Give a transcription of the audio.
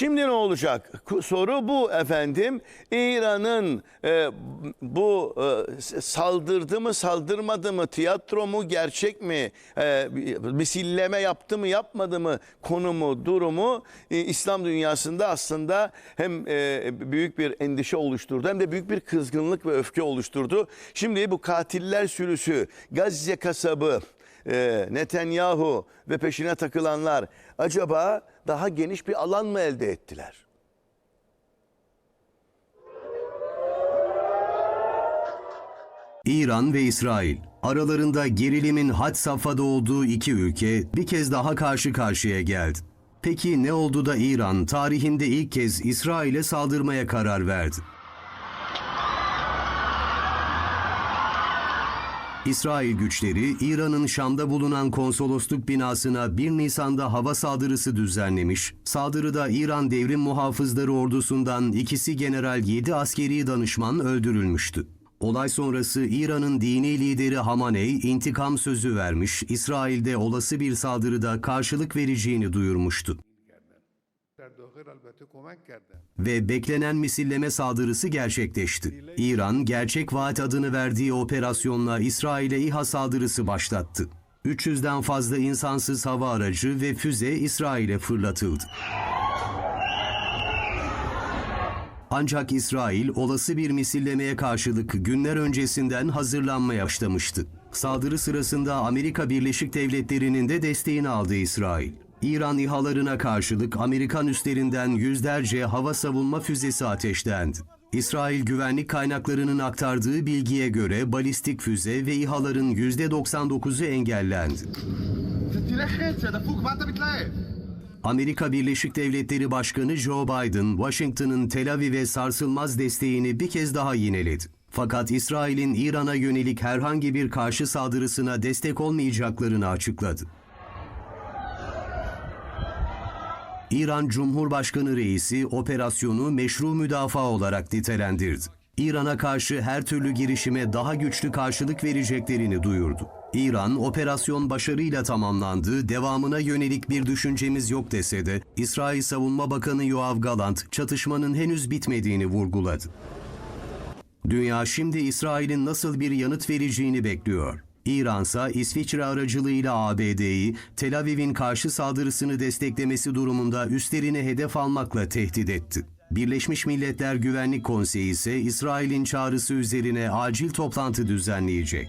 Şimdi ne olacak? Soru bu efendim. İran'ın e, bu e, saldırdı mı saldırmadı mı tiyatro mu gerçek mi e, misilleme yaptı mı yapmadı mı konumu durumu e, İslam dünyasında aslında hem e, büyük bir endişe oluşturdu hem de büyük bir kızgınlık ve öfke oluşturdu. Şimdi bu katiller sürüsü Gazze kasabı e, Netanyahu ve peşine takılanlar acaba daha geniş bir alan mı elde ettiler? İran ve İsrail. Aralarında gerilimin had safhada olduğu iki ülke bir kez daha karşı karşıya geldi. Peki ne oldu da İran tarihinde ilk kez İsrail'e saldırmaya karar verdi? İsrail güçleri İran'ın Şam'da bulunan konsolosluk binasına 1 Nisan'da hava saldırısı düzenlemiş. Saldırıda İran Devrim Muhafızları ordusundan ikisi general 7 askeri danışman öldürülmüştü. Olay sonrası İran'ın dini lideri Hamaney intikam sözü vermiş, İsrail'de olası bir saldırıda karşılık vereceğini duyurmuştu. Ve beklenen misilleme saldırısı gerçekleşti. İran, Gerçek Vaat adını verdiği operasyonla İsrail'e İHA saldırısı başlattı. 300'den fazla insansız hava aracı ve füze İsrail'e fırlatıldı. Ancak İsrail olası bir misillemeye karşılık günler öncesinden hazırlanmaya başlamıştı. Saldırı sırasında Amerika Birleşik Devletleri'nin de desteğini aldı İsrail. İran İHA'larına karşılık Amerikan üstlerinden yüzlerce hava savunma füzesi ateşlendi. İsrail güvenlik kaynaklarının aktardığı bilgiye göre balistik füze ve İHA'ların %99'u engellendi. Amerika Birleşik Devletleri Başkanı Joe Biden, Washington'ın Tel Aviv'e sarsılmaz desteğini bir kez daha yineledi. Fakat İsrail'in İran'a yönelik herhangi bir karşı saldırısına destek olmayacaklarını açıkladı. İran Cumhurbaşkanı reisi operasyonu meşru müdafaa olarak nitelendirdi. İran'a karşı her türlü girişime daha güçlü karşılık vereceklerini duyurdu. İran, operasyon başarıyla tamamlandı, devamına yönelik bir düşüncemiz yok dese de, İsrail Savunma Bakanı Yoav Galant, çatışmanın henüz bitmediğini vurguladı. Dünya şimdi İsrail'in nasıl bir yanıt vereceğini bekliyor. İransa İsviçre aracılığıyla ABD'yi Tel Aviv'in karşı saldırısını desteklemesi durumunda üstlerine hedef almakla tehdit etti. Birleşmiş Milletler Güvenlik Konseyi ise İsrail'in çağrısı üzerine acil toplantı düzenleyecek.